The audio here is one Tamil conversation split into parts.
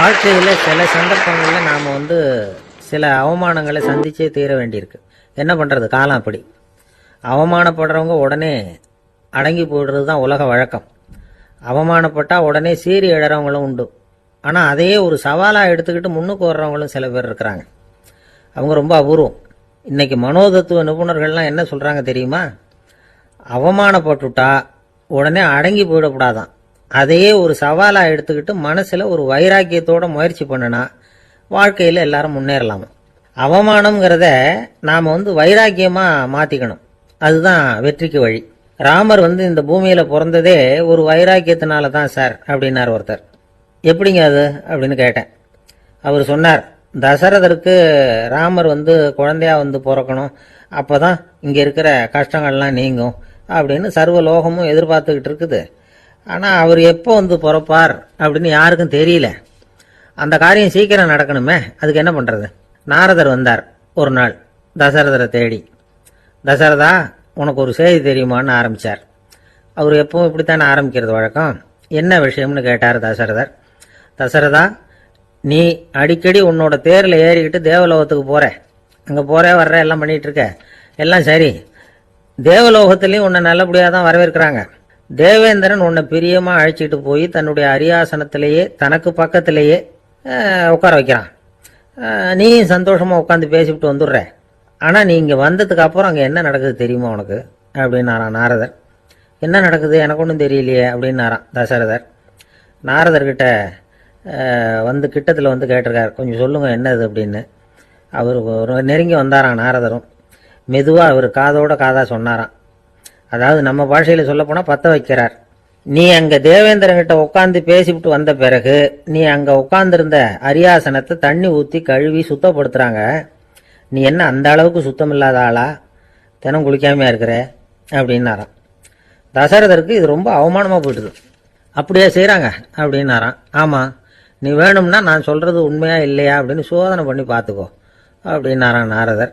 வாழ்க்கையில் சில சந்தர்ப்பங்களில் நாம் வந்து சில அவமானங்களை சந்திச்சே தீர வேண்டியிருக்கு. என்ன பண்ணுறது காலம் அப்படி. அவமானப்படுறவங்க உடனே அடங்கி போயிடுறது தான் உலக வழக்கம். அவமானப்பட்டால் உடனே சீறி எழறவங்களும் உண்டு. ஆனால் அதையே ஒரு சவாலாக எடுத்துக்கிட்டு முன்னுக்கு வர்றவங்களும் சில பேர் இருக்கிறாங்க. அவங்க ரொம்ப அபூர்வம். இன்னைக்கு மனோதத்துவ நிபுணர்கள்லாம் என்ன சொல்கிறாங்க தெரியுமா? அவமானப்பட்டுட்டா உடனே அடங்கி போயிடக்கூடாதான். அதையே ஒரு சவாலாக எடுத்துக்கிட்டு மனசில் ஒரு வைராக்கியத்தோட முயற்சி பண்ணினா வாழ்க்கையில் எல்லாரும் முன்னேறலாமா. அவமானம்ங்கிறத நாம் வந்து வைராக்கியமாக மாற்றிக்கணும் அதுதான் வெற்றிக்கு வழி. ராமர் வந்து இந்த பூமியில் பிறந்ததே ஒரு வைராக்கியத்தினால தான் சார் அப்படின்னார் ஒருத்தர். எப்படிங்க அது? அப்படின்னு கேட்டேன். அவர் சொன்னார் தசரதருக்கு ராமர் வந்து குழந்தையா வந்து பிறக்கணும். அப்போ தான் இங்கே இருக்கிற கஷ்டங்கள்லாம் நீங்கும். அப்படின்னு சர்வ லோகமும் எதிர்பார்த்துக்கிட்டு இருக்குது. ஆனால் அவர் எப்போ வந்து பிறப்பார் அப்படின்னு யாருக்கும் தெரியல. அந்த காரியம் சீக்கிரம் நடக்கணுமே. அதுக்கு என்ன பண்ணுறது நாரதர் வந்தார் ஒரு நாள் தசரதரை தேடி. தசரதா உனக்கு ஒரு செய்தி தெரியுமான்னு ஆரம்பிச்சார். அவர் எப்பவும் இப்படித்தானே ஆரம்பிக்கிறது வழக்கம்? என்ன விஷயம்னு கேட்டார் தசரதர். தசரதா நீ அடிக்கடி உன்னோட தேரில் ஏறிக்கிட்டு தேவலோகத்துக்கு போகிற அங்கே போகிற வர்ற எல்லாம் பண்ணிகிட்ருக்க எல்லாம் சரி. தேவலோகத்துலேயும் உன்னை நல்லபடியாக தான் வரவேற்கிறாங்க. தேவேந்திரன் உன்னை பிரியமாக அழைச்சிட்டு போய் தன்னுடைய அரியாசனத்திலேயே தனக்கு பக்கத்திலேயே உட்கார வைக்கிறான். நீயும் சந்தோஷமாக உட்காந்து பேசிவிட்டு வந்துடுற. ஆனால் நீ இங்கே வந்ததுக்கு அப்புறம் அங்கே என்ன நடக்குது தெரியுமா உனக்கு? அப்படின்னாரான் நாரதர். என்ன நடக்குது? எனக்கு ஒன்றும் தெரியலையே அப்படின்னாரான் தசரதர். நாரதர்கிட்ட வந்து கிட்டத்தில் வந்து கேட்டிருக்கார். கொஞ்சம் சொல்லுங்கள் என்னது அப்படின்னு. அவர் ஒரு நெருங்கி வந்தாரான் நாரதரும். மெதுவாக அவர் காதோட காதாக சொன்னாராம். அதாவது நம்ம பாஷையில் சொல்லப்போனால் பற்ற வைக்கிறார். நீ அங்கே தேவேந்திரங்கிட்ட உட்காந்து பேசிவிட்டு வந்த பிறகு நீ அங்கே உட்காந்துருந்த அரியாசனத்தை தண்ணி ஊற்றி கழுவி சுத்தப்படுத்துகிறாங்க நீ என்ன அந்த அளவுக்கு சுத்தம் இல்லாத ஆளா? தினம் குளிக்காமையாக இருக்கிற? அப்படின்னாராம். தசரதருக்கு இது ரொம்ப அவமானமாக போயிடுது அப்படியே செய்கிறாங்க அப்படின்னாராம். ஆமாம் நீ வேணும்னா நான் சொல்கிறது உண்மையாக இல்லையா அப்படின்னு சோதனை பண்ணி பார்த்துக்கோ அப்படின்னாராம் நாரதர்.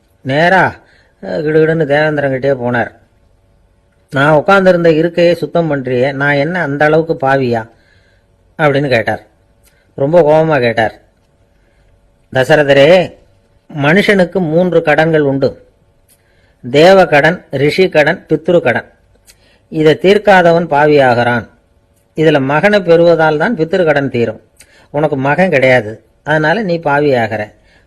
நேராக கிடுகிடுன்னு தேவேந்திரங்கிட்டே போனார். நான் உட்காந்துருந்த இருக்கையை சுத்தம் பண்ணுறியே நான் என்ன அந்த அளவுக்கு பாவியா? அப்படின்னு கேட்டார். ரொம்ப கோபமாக கேட்டார். தசரதரே மனுஷனுக்கு மூன்று கடன்கள் உண்டு. தேவ கடன் ரிஷி கடன் பித்ரு கடன் இதை தீர்க்காதவன் பாவியாகிறான். இதில் மகனை பெறுவதால் தான் பித்ரு கடன் தீரும். உனக்கு மகன் கிடையாது. அதனால நீ பாவியாகிற.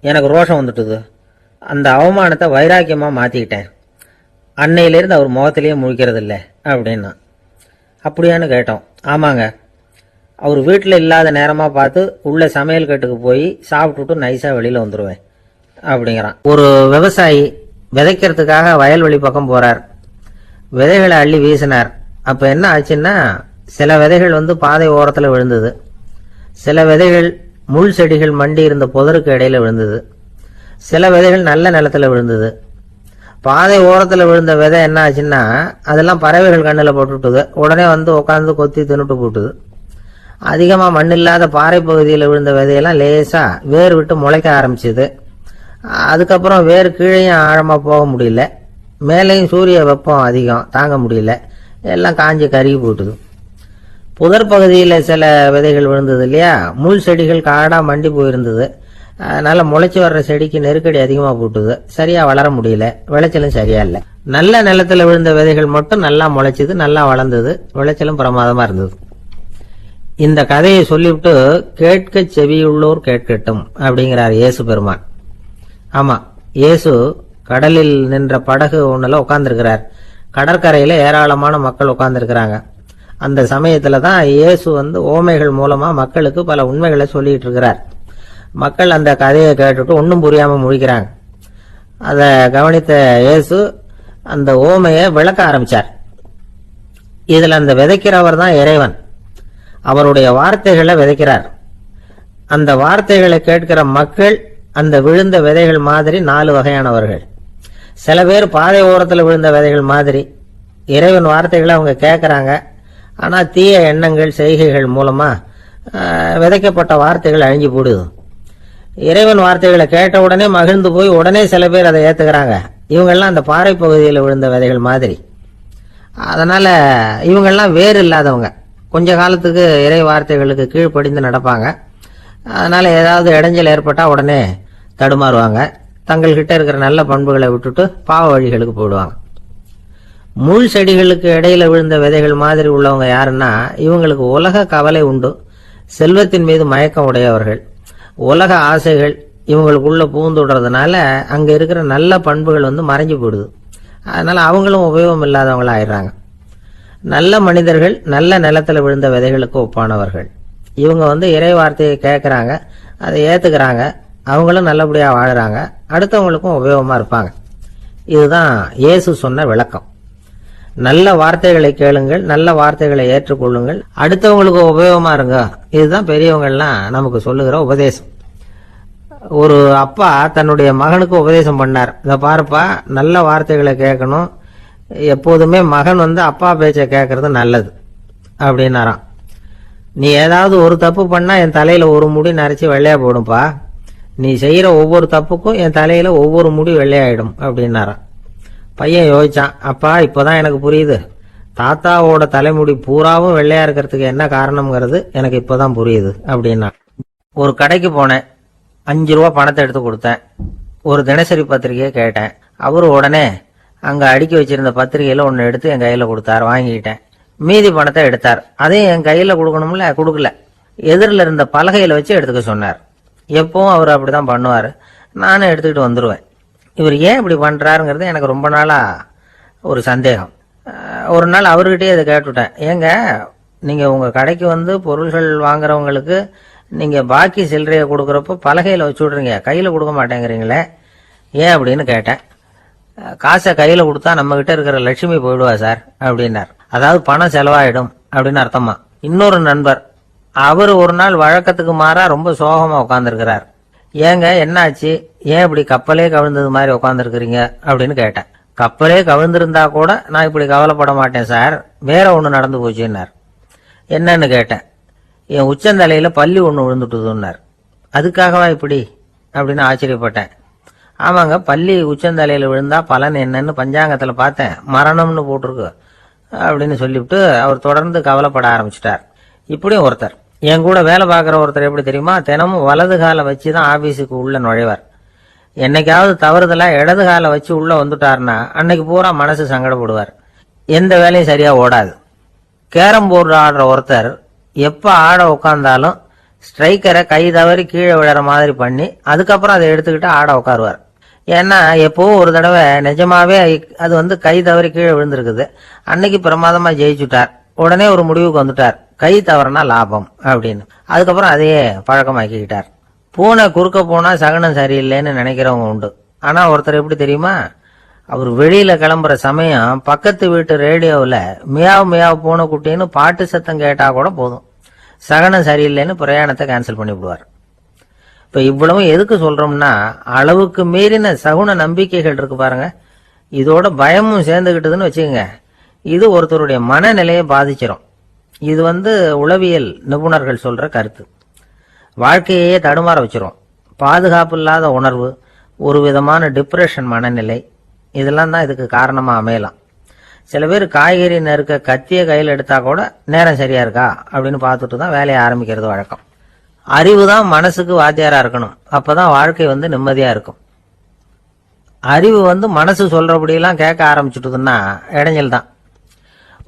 எனக்கு ரோஷம் வந்துட்டுது. அந்த அவமானத்தை வைராக்கியமாக மாற்றிக்கிட்டேன் அன்னையிலேருந்து அவர் முகத்திலேயே முழிக்கிறது இல்லை அப்படின்னா. அப்படியான்னு கேட்டோம். ஆமாங்க. அவர் வீட்டில் இல்லாத நேரமாக பார்த்து உள்ளே சமையல் கட்டுக்கு போய் சாப்பிட்டுட்டு நைஸாக வெளியில் வந்துடுவேன் அப்படிங்கிறான். ஒரு விவசாயி விதைக்கிறதுக்காக வயல்வெளி பக்கம் போகிறார் விதைகளை அள்ளி வீசினார். அப்போ என்ன ஆச்சுன்னா சில விதைகள் வந்து பாதை ஓரத்தில் விழுந்தது. சில விதைகள் முள் செடிகள் மண்டி இருந்த புதருக்கு இடையில விழுந்தது. சில விதைகள் நல்ல நிலத்துல விழுந்தது. பாதை ஓரத்தில் விழுந்த விதை என்ன ஆச்சுன்னா அதெல்லாம் பறவைகள் கண்ணில் போட்டுட்டுது உடனே வந்து உட்காந்து கொத்தி தின்னுட்டு போட்டுது. அதிகமாக மண் இல்லாத பாறை பகுதியில் விழுந்த விதையெல்லாம் லேசாக வேர் விட்டு முளைக்க ஆரம்பிச்சுது. அதுக்கப்புறம் வேர் கீழேயும் ஆழமாக போக முடியல. மேலேயும் சூரிய வெப்பம் அதிகம் தாங்க முடியல. எல்லாம் காஞ்சி கருகி போட்டுது. புதர் பகுதியில் சில விதைகள் விழுந்தது இல்லையா? முள் செடிகள் காடாக மண்டி போயிருந்தது. அதனால் முளைச்சி வர்ற செடிக்கு நெருக்கடி அதிகமாக போட்டுது. சரியாக வளர முடியல. விளைச்சலும் சரியா இல்லை. நல்ல நிலத்தில் விழுந்த விதைகள் மட்டும் நல்லா முளைச்சிது நல்லா வளர்ந்தது. விளைச்சலும் பிரமாதமாக இருந்தது. இந்த கதையை சொல்லிவிட்டு கேட்க செவியுள்ளோர் கேட்கட்டும் அப்படிங்கிறார் இயேசு பெருமான். ஆமாம் இயேசு கடலில் நின்ற படகு ஒன்றில் உட்காந்துருக்கிறார் கடற்கரையில் ஏராளமான மக்கள் உட்காந்துருக்கிறாங்க அந்த சமயத்தில் தான் இயேசு வந்து ஓமைகள் மூலமாக மக்களுக்கு பல உண்மைகளை சொல்லிட்டு இருக்கிறார். மக்கள் அந்த கதையை கேட்டுட்டு ஒன்றும் புரியாமல் முழிக்கிறாங்க. அதை கவனித்த இயேசு அந்த ஓமையை விளக்க ஆரம்பிச்சார். இதில் அந்த விதைக்கிறவர் தான் இறைவன். அவருடைய வார்த்தைகளை விதைக்கிறார். அந்த வார்த்தைகளை கேட்கிற மக்கள் அந்த விழுந்த விதைகள் மாதிரி நாலு வகையானவர்கள். சில பேர் பாதை ஓரத்தில் விழுந்த விதைகள் மாதிரி. இறைவன் வார்த்தைகளை அவங்க கேட்குறாங்க ஆனால் தீய எண்ணங்கள் செய்கைகள் மூலமாக விதைக்கப்பட்ட வார்த்தைகள் அழிஞ்சு போடுது. இறைவன் வார்த்தைகளை கேட்ட உடனே மகிழ்ந்து போய் உடனே சில பேர் அதை ஏற்றுக்கிறாங்க இவங்கெல்லாம் அந்த பாறை பகுதியில் விழுந்த விதைகள் மாதிரி. அதனால் இவங்கெல்லாம் வேறு இல்லாதவங்க. கொஞ்ச காலத்துக்கு இறை வார்த்தைகளுக்கு கீழ்ப்படிந்து நடப்பாங்க. அதனால் ஏதாவது இடைஞ்சல் ஏற்பட்டால் உடனே தடுமாறுவாங்க. தங்கள்கிட்ட இருக்கிற நல்ல பண்புகளை விட்டுட்டு பாவ வழிகளுக்கு போயிடுவாங்க. முள் செடிகளுக்கு இடையில விழுந்த விதைகள் மாதிரி உள்ளவங்க யாருன்னா இவங்களுக்கு உலக கவலை உண்டு. செல்வத்தின் மீது மயக்கம் உடையவர்கள். உலக ஆசைகள் இவங்களுக்குள்ள பூந்துடுறதுனால அங்க இருக்கிற நல்ல பண்புகள் வந்து மறைஞ்சு போயிடுது. அதனால அவங்களும் உபயோகம் இல்லாதவங்களா ஆயிடுறாங்க நல்ல மனிதர்கள் நல்ல நிலத்துல விழுந்த விதைகளுக்கு ஒப்பானவர்கள். இவங்க வந்து இறை வார்த்தையை கேட்கறாங்க அதை ஏத்துக்கிறாங்க அவங்களும் நல்லபடியா வாழ்கிறாங்க அடுத்தவங்களுக்கும் உபயோகமா இருப்பாங்க. இதுதான் இயேசு சொன்ன விளக்கம். நல்ல வார்த்தைகளை கேளுங்கள் நல்ல வார்த்தைகளை ஏற்றுக்கொள்ளுங்கள். அடுத்தவங்களுக்கு உபயோகமா இருங்க. இதுதான் பெரியவங்கள்லாம் நமக்கு சொல்லுகிற உபதேசம். ஒரு அப்பா தன்னுடைய மகனுக்கு உபதேசம் பண்ணார். இதை பாருப்பா நல்ல வார்த்தைகளை கேட்கணும். எப்போதுமே மகன் வந்து அப்பா பேச்சை கேட்கறது நல்லது அப்படின்னாராம். நீ ஏதாவது ஒரு தப்பு பண்ணால் என் தலையில் ஒரு முடி நரைச்சி வெள்ளையாக போடும்பா. நீ செய்கிற ஒவ்வொரு தப்புக்கும் என் தலையில் ஒவ்வொரு முடி வெள்ளையாயிடும் அப்படின்னாராம். பையன் யோசிச்சான் அப்பா இப்போதான் எனக்கு புரியுது. தாத்தாவோட தலைமுடி பூராவும் வெள்ளையா இருக்கிறதுக்கு என்ன காரணம்ங்கிறது எனக்கு இப்போதான் புரியுது அப்படின்னா ஒரு கடைக்கு போனேன். அஞ்சு ரூபா பணத்தை எடுத்து கொடுத்தேன். ஒரு தினசரி பத்திரிகையை கேட்டேன். அவரு உடனே அங்கே அடுக்கி வச்சிருந்த பத்திரிகையில ஒன்று எடுத்து என் கையில் கொடுத்தார் வாங்கிக்கிட்டேன். மீதி பணத்தை எடுத்தார். அதையும் என் கையில் கொடுக்கணும்ல கொடுக்கல. எதிரில் இருந்த பலகையில் வச்சு எடுத்துக்க சொன்னார். எப்பவும் அவர் அப்படிதான் பண்ணுவார். நானும் எடுத்துக்கிட்டு வந்துடுவேன் இவர் ஏன் இப்படி பண்ணுறாருங்கிறது எனக்கு ரொம்ப நாளாக ஒரு சந்தேகம். ஒரு நாள் அவர்கிட்டயே இதை கேட்டுவிட்டேன் ஏங்க நீங்கள் உங்கள் கடைக்கு வந்து பொருள்கள் வாங்குறவங்களுக்கு நீங்கள் பாக்கி சில்லறையை கொடுக்குறப்போ பலகையில் வச்சு விட்றீங்க. கையில் கொடுக்க மாட்டேங்கிறீங்களே. ஏன் அப்படின்னு கேட்டேன். காசை கையில் கொடுத்தா நம்மக்கிட்ட இருக்கிற லட்சுமி போயிடுவா சார் அப்படின்னார். அதாவது பணம் செலவாயிடும் அப்படின்னு அர்த்தமா. இன்னொரு நண்பர் அவர் ஒரு நாள் வழக்கத்துக்கு மாறா ரொம்ப சோகமாக உட்காந்துருக்கிறார் ஏங்க என்னாச்சு? ஏன் இப்படி கப்பலே கவிழ்ந்தது மாதிரி உட்காந்துருக்குறீங்க அப்படின்னு கேட்டேன். கப்பலே கவிழ்ந்திருந்தா கூட நான் இப்படி கவலைப்பட மாட்டேன் சார். வேற ஒன்று நடந்து போச்சுன்னார். என்னன்னு கேட்டேன். என் உச்சந்தலையில் பள்ளி ஒன்று விழுந்துட்டுதுன்னார். அதுக்காகவா இப்படி? அப்படின்னு ஆச்சரியப்பட்டேன். ஆமாங்க பள்ளி உச்சந்தலையில் விழுந்தா பலன் என்னன்னு பஞ்சாங்கத்தில் பார்த்தேன். மரணம்னு போட்டிருக்கு. அப்படின்னு சொல்லிவிட்டு அவர் தொடர்ந்து கவலைப்பட ஆரம்பிச்சிட்டார். இப்படியும் ஒருத்தர். என் கூட வேலை பார்க்குற ஒருத்தர் எப்படி தெரியுமா? தினமும் வலது காலை வச்சு தான் ஆஃபீஸுக்கு உள்ளே நுழைவார். என்னைக்காவது தவறுதலாக இடது காலை வச்சு உள்ளே வந்துட்டாருன்னா அன்னைக்கு பூரா மனசு சங்கடப்படுவார். எந்த வேலையும் சரியாக ஓடாது. கேரம் போர்டு ஆடுற ஒருத்தர் எப்போ ஆட உட்காந்தாலும் ஸ்ட்ரைக்கரை கை தவறி கீழே விழற மாதிரி பண்ணி அதுக்கப்புறம் அதை எடுத்துக்கிட்டு ஆட உட்காருவார் ஏன்னா எப்போ ஒரு தடவை நிஜமாவே அது வந்து கை தவறி கீழே விழுந்திருக்குது. அன்னைக்கு பிரமாதமாக ஜெயிச்சுட்டார். உடனே ஒரு முடிவுக்கு வந்துட்டார். கை தவறுனா லாபம் அப்படின்னு. அதுக்கப்புறம் அதையே பழக்கமாக்கிக்கிட்டார். பூனை குறுக்க போனால் சகனம் சரியில்லைன்னு நினைக்கிறவங்க உண்டு. ஆனால் ஒருத்தர் எப்படி தெரியுமா? அவர் வெளியில் கிளம்புற சமயம் பக்கத்து வீட்டு ரேடியோவில் மியாவ் மியாவ் பூனை குட்டின்னு பாட்டு சத்தம் கேட்டால் கூட போதும். சகனம் சரியில்லைன்னு பிரயாணத்தை கேன்சல் பண்ணிவிடுவார். இப்போ இவ்வளவும் இவ்வளவு எதுக்கு சொல்கிறோம்னா அளவுக்கு மீறின சகுன நம்பிக்கைகள் இருக்கு பாருங்க. இதோட பயமும் சேர்ந்துக்கிட்டதுன்னு வச்சுக்கோங்க. இது ஒருத்தருடைய மனநிலையை பாதிச்சிரும். இது வந்து உளவியல் நிபுணர்கள் சொல்கிற கருத்து. வாழ்க்கையே தடுமாற வச்சிரும். பாதுகாப்பு இல்லாத உணர்வு ஒரு விதமான டிப்ரெஷன் மனநிலை இதெல்லாம் தான் இதுக்கு காரணமாக அமையலாம். சில பேர் காய்கறி நறுக்க கத்திய கையில் எடுத்தால் கூட நேரம் சரியா இருக்கா? அப்படின்னு பார்த்துட்டு தான் வேலையை ஆரம்பிக்கிறது வழக்கம். அறிவு தான் மனசுக்கு வாத்தியாராக இருக்கணும். அப்போ தான் வாழ்க்கை வந்து நிம்மதியாக இருக்கும். அறிவு வந்து மனசு சொல்கிறபடியெல்லாம் கேட்க ஆரம்பிச்சுட்டுதுன்னா இடைஞ்சல் தான்.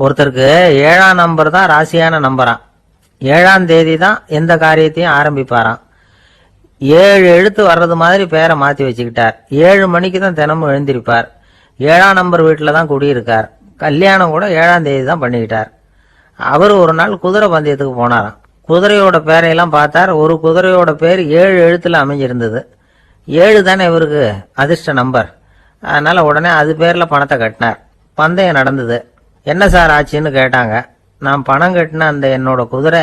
ஒருத்தருக்கு ஏழாம் நம்பர் தான் ராசியான நம்பரான் ஏழாம் தேதி தான் எந்த காரியத்தையும் ஆரம்பிப்பாராம். ஏழு எழுத்து வர்றது மாதிரி பேரை மாற்றி வச்சுக்கிட்டார். ஏழு மணிக்கு தான் தினமும் எழுந்திருப்பார். ஏழாம் நம்பர் வீட்டில் தான் குடியிருக்கார். கல்யாணம் கூட ஏழாம் தேதி தான் பண்ணிக்கிட்டார். அவர் ஒரு நாள் குதிரை பந்தயத்துக்கு போனாராம். குதிரையோட பேரையெல்லாம் பார்த்தார். ஒரு குதிரையோட பேர் ஏழு எழுத்தில் அமைஞ்சிருந்தது. ஏழு தானே இவருக்கு அதிர்ஷ்ட நம்பர். அதனால் உடனே அது பேரில் பணத்தை கட்டினார். பந்தயம் நடந்தது. என்ன சார் ஆச்சுன்னு கேட்டாங்க. நான் பணம் கட்டின அந்த என்னோட குதிரை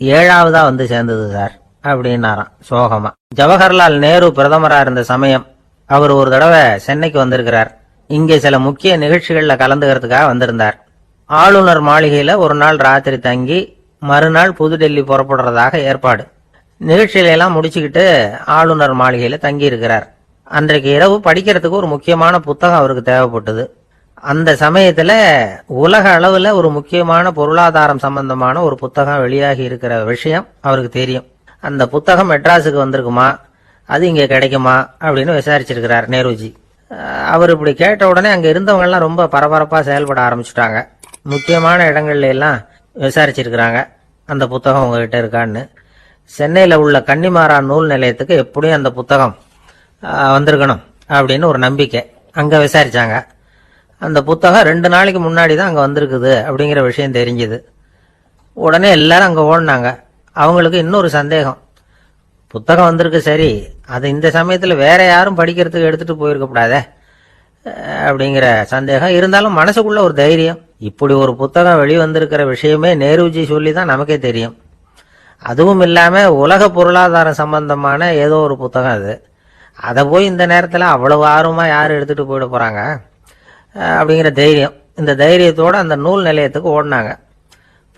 ஏழாவதா வந்து சேர்ந்தது சார் அப்படின்னாராம் சோகமா. ஜவஹர்லால் நேரு பிரதமரா இருந்த சமயம் அவர் ஒரு தடவை சென்னைக்கு வந்திருக்கிறார். இங்கே சில முக்கிய நிகழ்ச்சிகளில் கலந்துக்கிறதுக்காக வந்திருந்தார். ஆளுநர் மாளிகையில ஒரு நாள் ராத்திரி தங்கி மறுநாள் புதுடெல்லி புறப்படுறதாக ஏற்பாடு. நிகழ்ச்சிகளை முடிச்சுக்கிட்டு ஆளுநர் மாளிகையில தங்கி இருக்கிறார் அன்றைக்கு இரவு படிக்கிறதுக்கு ஒரு முக்கியமான புத்தகம் அவருக்கு தேவைப்பட்டது. அந்த சமயத்துல உலக அளவுல ஒரு முக்கியமான பொருளாதாரம் சம்பந்தமான ஒரு புத்தகம் வெளியாகி இருக்கிற விஷயம் அவருக்கு தெரியும். அந்த புத்தகம் மெட்ராஸுக்கு வந்திருக்குமா? அது இங்கே கிடைக்குமா? அப்படின்னு விசாரிச்சிருக்கிறார் நேருஜி. அவர் இப்படி கேட்ட உடனே அங்கே இருந்தவங்கெல்லாம் ரொம்ப பரபரப்பாக செயல்பட ஆரம்பிச்சுட்டாங்க. முக்கியமான இடங்கள்ல எல்லாம் விசாரிச்சிருக்கிறாங்க. அந்த புத்தகம் உங்ககிட்ட இருக்கான்னு. சென்னையில் உள்ள கன்னிமாரா நூல் நிலையத்துக்கு எப்படியும் அந்த புத்தகம் வந்திருக்கணும் அப்படின்னு ஒரு நம்பிக்கை அங்கே விசாரித்தாங்க அந்த புத்தகம் ரெண்டு நாளைக்கு முன்னாடி தான் அங்கே வந்திருக்குது அப்படிங்கிற விஷயம் தெரிஞ்சுது. உடனே எல்லாரும் அங்கே ஓடினாங்க. அவங்களுக்கு இன்னொரு சந்தேகம். புத்தகம் வந்திருக்கு சரி. அது இந்த சமயத்தில் வேற யாரும் படிக்கிறதுக்கு எடுத்துகிட்டு போயிருக்கக்கூடாதே அப்படிங்கிற சந்தேகம். இருந்தாலும் மனசுக்குள்ள ஒரு தைரியம். இப்படி ஒரு புத்தகம் வெளிவந்திருக்கிற விஷயமே நேருஜி சொல்லி தான் நமக்கே தெரியும். அதுவும் இல்லாமல் உலக பொருளாதாரம் சம்பந்தமான ஏதோ ஒரு புத்தகம் அது. அதை போய் இந்த நேரத்தில் அவ்வளவு ஆர்வமாக யார் எடுத்துகிட்டு போயிட போகிறாங்க அப்படிங்கிற தைரியம். இந்த தைரியத்தோடு அந்த நூல் நிலையத்துக்கு ஓடினாங்க.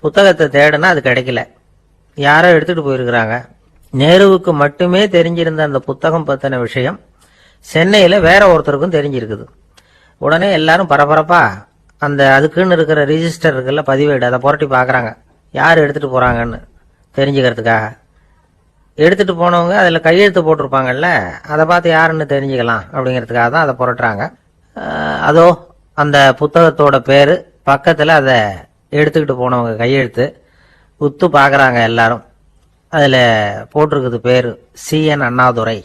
புத்தகத்தை தேடுனா அது கிடைக்கல. யாரோ எடுத்துகிட்டு போயிருக்கிறாங்க. நேருவுக்கு மட்டுமே தெரிஞ்சிருந்த அந்த புத்தகம் பற்றின விஷயம் சென்னையில் வேற ஒருத்தருக்கும் தெரிஞ்சிருக்குது. உடனே எல்லாரும் பரபரப்பாக அந்த அதுக்குன்னு இருக்கிற ரிஜிஸ்டர் இருக்குல்ல பதிவேடு அதை புரட்டி பார்க்குறாங்க. யார் எடுத்துகிட்டு போகிறாங்கன்னு தெரிஞ்சுக்கிறதுக்காக. எடுத்துகிட்டு போனவங்க அதில் கையெழுத்து போட்டிருப்பாங்கல்ல அதை பார்த்து யாருன்னு தெரிஞ்சுக்கலாம் அப்படிங்கிறதுக்காக தான் அதை புரட்டுறாங்க. அதோ அந்த புத்தகத்தோட பேர். பக்கத்தில் அதை எடுத்துக்கிட்டு போனவங்க கையெழுத்து. உத்து பார்க்குறாங்க எல்லாரும். அதில் போட்டிருக்குது பேர் சிஎன் அண்ணாதுரை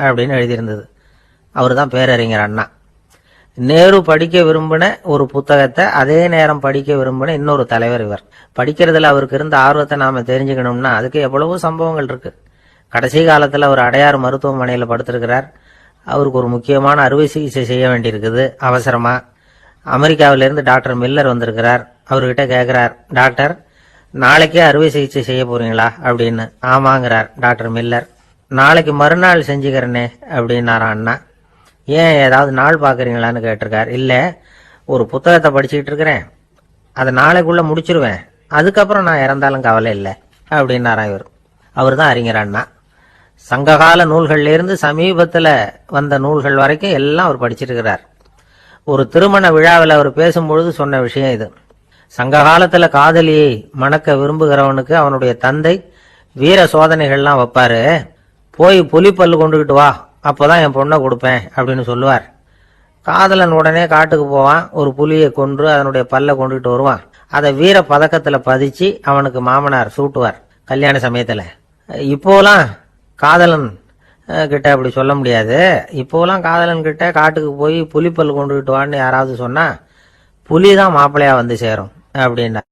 அப்படின்னு எழுதியிருந்தது. அவர் தான் பேரறிஞர் அண்ணா. நேரு படிக்க விரும்பின ஒரு புத்தகத்தை அதே நேரம் படிக்க விரும்பின இன்னொரு தலைவர் இவர். படிக்கிறதுல அவருக்கு இருந்த ஆர்வத்தை நாம் தெரிஞ்சுக்கணும்னா அதுக்கு எவ்வளவோ சம்பவங்கள் இருக்கு. கடைசி காலத்தில் அவர் அடையாறு மருத்துவமனையில் படுத்திருக்கிறார். அவருக்கு ஒரு முக்கியமான அறுவை சிகிச்சை செய்ய வேண்டியிருக்குது. அவசரமாக அமெரிக்காவிலேருந்து டாக்டர் மில்லர் வந்திருக்கிறார். அவர்கிட்ட கேட்குறார் டாக்டர் நாளைக்கே அறுவை சிகிச்சை செய்ய போகிறீங்களா அப்படின்னு. ஆமாங்கிறார் டாக்டர் மில்லர். நாளைக்கு மறுநாள் செஞ்சுக்கிறேனே அப்படின்னாராம் அண்ணா. ஏன் ஏதாவது நாள் பார்க்குறீங்களான்னு கேட்டிருக்கார். இல்லை ஒரு புத்தகத்தை படிச்சுக்கிட்டு இருக்கிறேன். அதை நாளைக்குள்ளே முடிச்சிருவேன். அதுக்கப்புறம் நான் இறந்தாலும் கவலை இல்லை அப்படின்னாரான் இவர். அவர் தான் அறிஞர் அண்ணா. சங்ககால நூல்கள்லேருந்து சமீபத்தில் வந்த நூல்கள் வரைக்கும் எல்லாம் அவர் படிச்சிருக்கிறார். ஒரு திருமண விழாவில் அவர் பேசும்பொழுது சொன்ன விஷயம் இது. சங்க காலத்தில் காதலியை மணக்க விரும்புகிறவனுக்கு அவனுடைய தந்தை வீர சோதனைகள்லாம் வைப்பாரு. போய் புலிப்பல்லு கொண்டுகிட்டு வா அப்போதான் என் பொண்ணை கொடுப்பேன் அப்படின்னு சொல்லுவார். காதலன் உடனே காட்டுக்கு போவான் ஒரு புலியை கொன்று அதனுடைய பல்ல கொண்டுகிட்டு வருவான். அதை வீர பதக்கத்தில் பதிச்சு அவனுக்கு மாமனார் சூட்டுவார் கல்யாண சமயத்தில். இப்போலாம் காதலன் கிட்ட அப்படி சொல்ல முடியாது. இப்போலாம் காதலன் கிட்ட காட்டுக்கு போய் புலிப்பல் கொண்டுகிட்டு வான்னு யாராவது சொன்னா புலி தான் மாப்பிள்ளையா வந்து சேரும் அப்படின்னா.